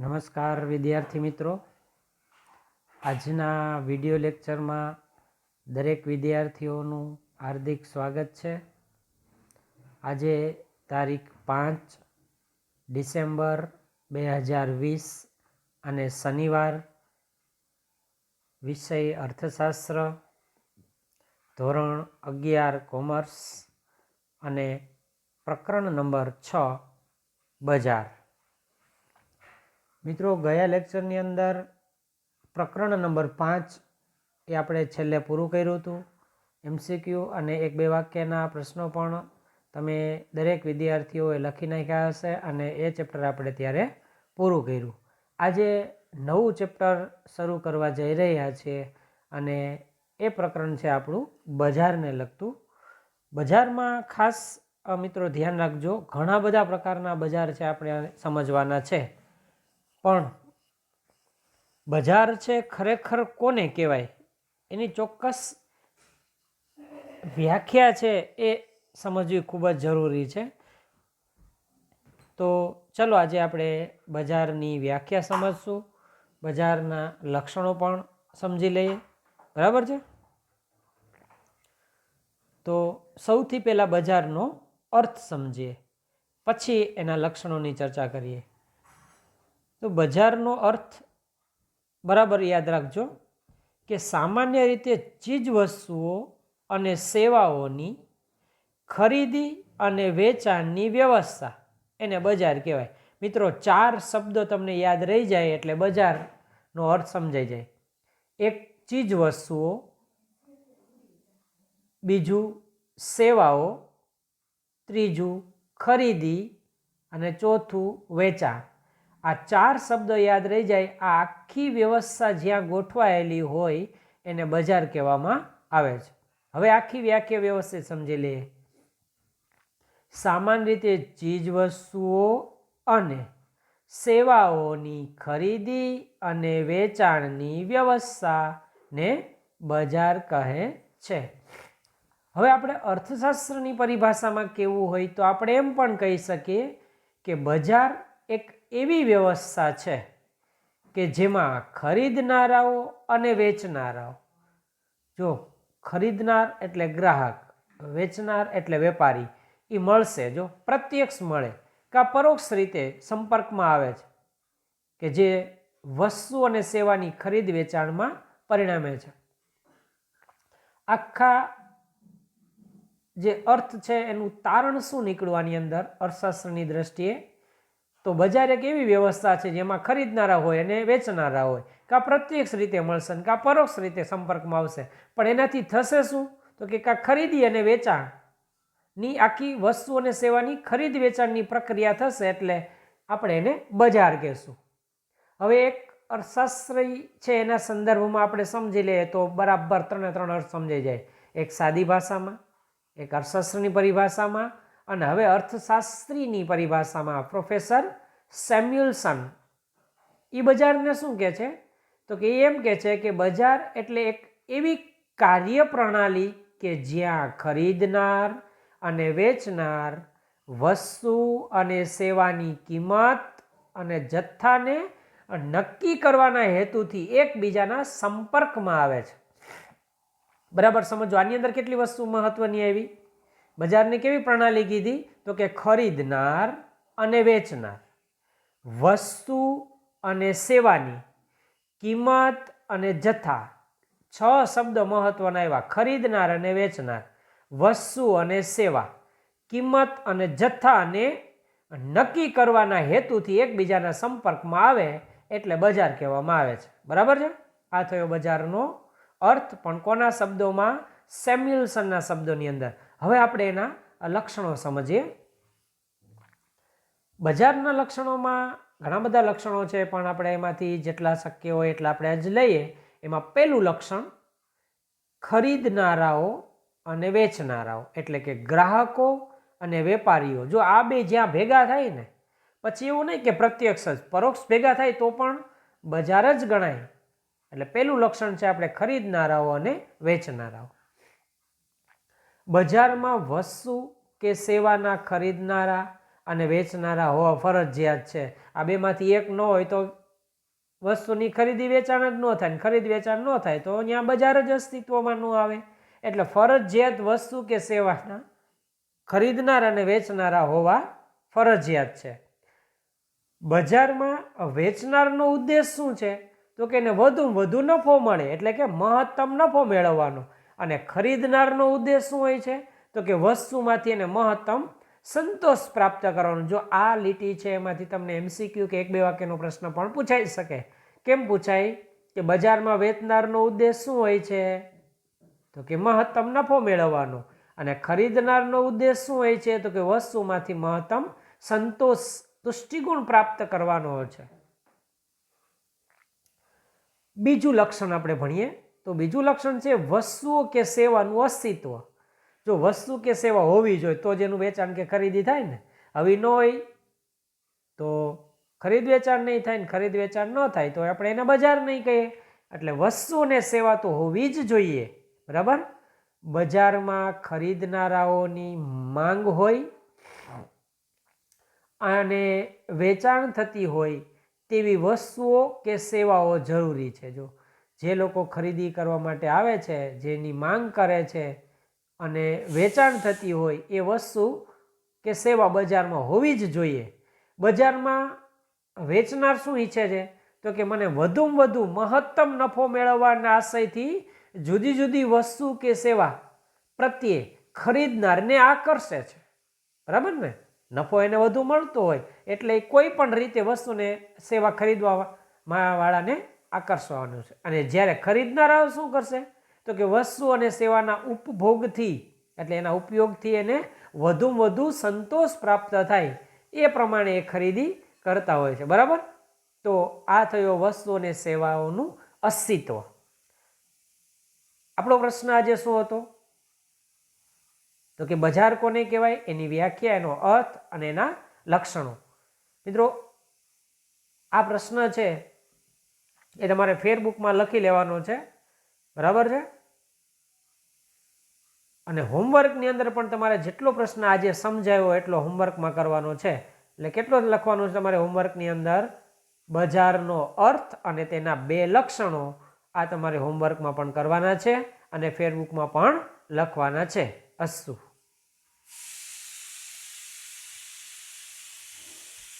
નમસ્કાર વિદ્યાર્થી મિત્રો. આજના વિડિયો લેક્ચરમાં દરેક વિદ્યાર્થીઓનું હાર્દિક સ્વાગત છે. આજે તારીખ પાંચ ડિસેમ્બર બે હજાર વીસ અને શનિવાર વિષય અર્થશાસ્ત્ર, ધોરણ અગિયાર કોમર્સ અને પ્રકરણ નંબર છ બજાર. મિત્રો, ગયા લેક્ચરની અંદર પ્રકરણ નંબર પાંચ એ આપણે છેલ્લે પૂરું કર્યું હતું. એમસીક્યુ અને એક બે વાક્યના પ્રશ્નો પણ તમે દરેક વિદ્યાર્થીઓએ લખી નાખ્યા હશે અને એ ચેપ્ટર આપણે ત્યારે પૂરું કર્યું. આજે નવું ચેપ્ટર શરૂ કરવા જઈ રહ્યા છીએ અને એ પ્રકરણ છે આપણું બજારને લગતું. બજારમાં ખાસ મિત્રો ધ્યાન રાખજો, ઘણા બધા પ્રકારના બજાર છે આપણે સમજવાના છે. પણ બજાર છે ખરેખર કોને કહેવાય? એની ચોક્કસ વ્યાખ્યા છે એ સમજવી ખૂબ જ જરૂરી છે. તો ચલો આજે આપણે બજારની વ્યાખ્યા સમજશું. બજારના લક્ષણો પણ સમજી લઈએ. બરાબર છે? તો સૌથી પહેલાં બજારનો અર્થ સમજીએ. પછી એના લક્ષણોની ચર્ચા કરીએ. તો બજારનો અર્થ બરાબર યાદ રાખજો કે સામાન્ય રીતે ચીજ વસ્તુઓ અને સેવાઓની ખરીદી અને વેચાણની વ્યવસ્થા એને બજાર કહેવાય. મિત્રો, ચાર શબ્દો તમને યાદ રહી જાય એટલે બજારનો અર્થ સમજાઈ જાય. એક ચીજ વસ્તુઓ બીજું સેવાઓ, ત્રીજું ખરીદી અને ચોથું વેચાણ. આ ચાર શબ્દો યાદ રહી જાય. આ આખી વ્યવસ્થા જ્યાં ગોઠવાયેલી હોય એને બજાર કહેવામાં આવે છે. હવે આખી વ્યાખ્યા વ્યવસ્થિત સમજી લઈએ. સામાન્ય રીતે ચીજ વસ્તુઓ અને સેવાઓની ખરીદી અને વેચાણની વ્યવસ્થાને બજાર કહે છે. હવે આપણે અર્થશાસ્ત્રની પરિભાષામાં કેવું હોય તો આપણે એમ પણ કહી શકીએ કે બજાર એક એવી વ્યવસ્થા છે કે જેમાં ખરીદનારાઓ અને વેચનારાઓ. જો ખરીદનાર એટલે ગ્રાહક, વેચનાર એટલે વેપારી એ મળશે જો, પ્રત્યક્ષ મળે, કે પરોક્ષ રીતે સંપર્કમાં આવે છે, કે જે વસ્તુ અને સેવાની ખરીદ વેચાણમાં પરિણમે છે. આખા જે અર્થ છે એનું તારણ શું નીકળવાની અંદર અર્થશાસ્ત્રની દ્રષ્ટિએ તો બજાર એક એવી વ્યવસ્થા છે જેમાં ખરીદનારા હોય અને વેચનારા હોય? કાં પ્રત્યક્ષ રીતે મળશે ને કાં પરોક્ષ રીતે સંપર્કમાં આવશે? પણ એનાથી થશે શું? તો કે કાં ખરીદી અને વેચાણની આખી વસ્તુ અને સેવાની ખરીદ વેચાણની પ્રક્રિયા થશે એટલે આપણે એને બજાર કહેશું. હવે એક અર્થશાસ્ત્રી છે એના સંદર્ભમાં આપણે સમજી લઈએ તો બરાબર ત્રણે ત્રણ અર્થ સમજાઈ જાય. એક સાદી ભાષામાં, એક અર્થશાસ્ત્રની પરિભાષામાં અને હવે અર્થશાસ્ત્રીની પરિભાષામાં પ્રોફેસર સેમ્યુલસન. એ બજારને શું કહે છે? તો કે એમ કહે છે કે બજાર એટલે એક એવી કાર્યપ્રણાલી કે જ્યાં ખરીદનાર અને વેચનાર વસ્તુ અને સેવાની કિંમત અને જથ્થાને નક્કી કરવાના હેતુથી એકબીજાના સંપર્કમાં આવે છે. બરાબર, સમજો, આની અંદર કેટલી વસ્તુ મહત્વની આવી? બજારની કેવી પ્રણાલી કીધી? તો કે ખરીદનાર અને વેચનાર. વસ્તુ અને સેવાની કિંમત અને જથ્થા. છ શબ્દો મહત્વના એવા. ખરીદનાર અને વેચનાર. વસ્તુ અને સેવા. કિંમત અને જથ્થાને નક્કી કરવાના હેતુથી એકબીજાના સંપર્કમાં આવે એટલે બજાર કહેવામાં આવે છે. બરાબર છે? આ થયો બજારનો અર્થ. પણ કોના શબ્દોમાં? સેમ્યુલસનના શબ્દોની અંદર. હવે આપણે એના લક્ષણો સમજીએ. બજારના લક્ષણોમાં ઘણા બધા લક્ષણો છે, પણ આપણે એમાંથી જેટલા શક્ય હોય એટલા આપણે આજ લઈએ. એમાં પહેલું લક્ષણ, ખરીદનારાઓ અને વેચનારાઓ, એટલે કે ગ્રાહકો અને વેપારીઓ. જો આ બે જ્યાં ભેગા થાય ને, પછી એવું નહીં કે પ્રત્યક્ષ જ, પરોક્ષ ભેગા થાય તો પણ બજાર જ ગણાય. એટલે પહેલું લક્ષણ છે આપણે ખરીદનારાઓ અને વેચનારાઓ. બજારમાં વસ્તુ કે સેવાના ખરીદનારા અને વેચનારા હોવા ફરજિયાત છે. આ બેમાંથી એક ન હોય તો વસ્તુની ખરીદી વેચાણ જ ન થાય ને ખરીદ વેચાણ ન થાય તો અહીંયા બજાર જ અસ્તિત્વમાં ન આવે. એટલે ફરજિયાત વસ્તુ કે સેવાના ખરીદનાર અને વેચનારા હોવા ફરજિયાત છે. બજારમાં વેચનારનો ઉદ્દેશ શું છે? તો કે એને વધુ વધુ નફો મળે, એટલે કે મહત્તમ નફો મેળવવાનો. અને ખરીદનારનો ઉદ્દેશ શું હોય છે? તો કે વસ્તુમાંથી એને મહત્તમ સંતોષ પ્રાપ્ત કરવાનો. જો આ લીટી છે, એમાંથી તમને એમસીક્યુ કે એક બે વાક્યનો પ્રશ્ન પણ પૂછાઈ શકે. કેમ પૂછાય કે બજારમાં વેચનારનો ઉદ્દેશ શું હોય છે? તો કે મહત્તમ નફો મેળવવાનો. અને ખરીદનારનો ઉદ્દેશ શું હોય છે? તો કે વસ્તુમાંથી મહત્તમ સંતોષ તુષ્ટિગુણ પ્રાપ્ત કરવાનો છે. બીજું લક્ષણ આપણે ભણીએ. તો બીજું લક્ષણ છે વસ્તુઓ કે સેવાનું અસ્તિત્વ. જો વસ્તુ કે સેવા હોવી જોઈએ તો જ એનું વેચાણ કે ખરીદી થાય ને? આવી ન હોય તો ખરીદ વેચાણ નહીં થાય ને ખરીદ વેચાણ ન થાય તો આપણે એને બજાર નહીં કહીએ. એટલે વસ્તુ અને સેવા તો હોવી જ જોઈએ. બરાબર? બજારમાં ખરીદનારાઓની માંગ હોય અને વેચાણ થતી હોય તેવી વસ્તુઓ કે સેવાઓ જરૂરી છે. જો જે લોકો ખરીદી કરવા માટે આવે છે, જેની માંગ કરે છે અને વેચાણ થતી હોય એ વસ્તુ કે સેવા બજારમાં હોવી જ જોઈએ. બજારમાં વેચનાર શું ઈચ્છે છે? તો કે મને વધુમાં વધુ મહત્તમ નફો મેળવવાના આશયથી જુદી જુદી વસ્તુ કે સેવા પ્રત્યે ખરીદનારને આકર્ષે છે. બરાબર ને? નફો એને વધુ મળતો હોય એટલે કોઈ પણ રીતે વસ્તુને, સેવા ખરીદવા વાળાને આકર્ષવાનું છે. અને જ્યારે ખરીદનારાઓ શું કરશે? તો કે વસ્તુ અને સેવાના ઉપભોગથી, એટલે એના ઉપયોગથી એને વધુમાં વધુ સંતોષ પ્રાપ્ત થાય. એ પ્રમાણે એ ખરીદી કરતા હોય છે. બરાબર? તો આ થયો વસ્તુ અને સેવાઓનું અસ્તિત્વ. આપણો પ્રશ્ન આજે શું હતો? તો કે બજાર કોને કહેવાય? એની વ્યાખ્યા, એનો અર્થ અને એના લક્ષણો. મિત્રો, આ પ્રશ્ન છે એ તમારે ફેરબુકમાં લખી લેવાનો છે. બરાબર છે? અને હોમવર્કની અંદર પણ તમારે જેટલો પ્રશ્ન આજે સમજાયો એટલો હોમવર્કમાં કરવાનો છે. એટલે કેટલો લખવાનો છે તમારે હોમવર્કની અંદર? બજારનો અર્થ અને તેના બે લક્ષણો આ તમારે હોમવર્કમાં પણ કરવાના છે અને ફેરબુકમાં પણ લખવાના છે. અસ્તુ.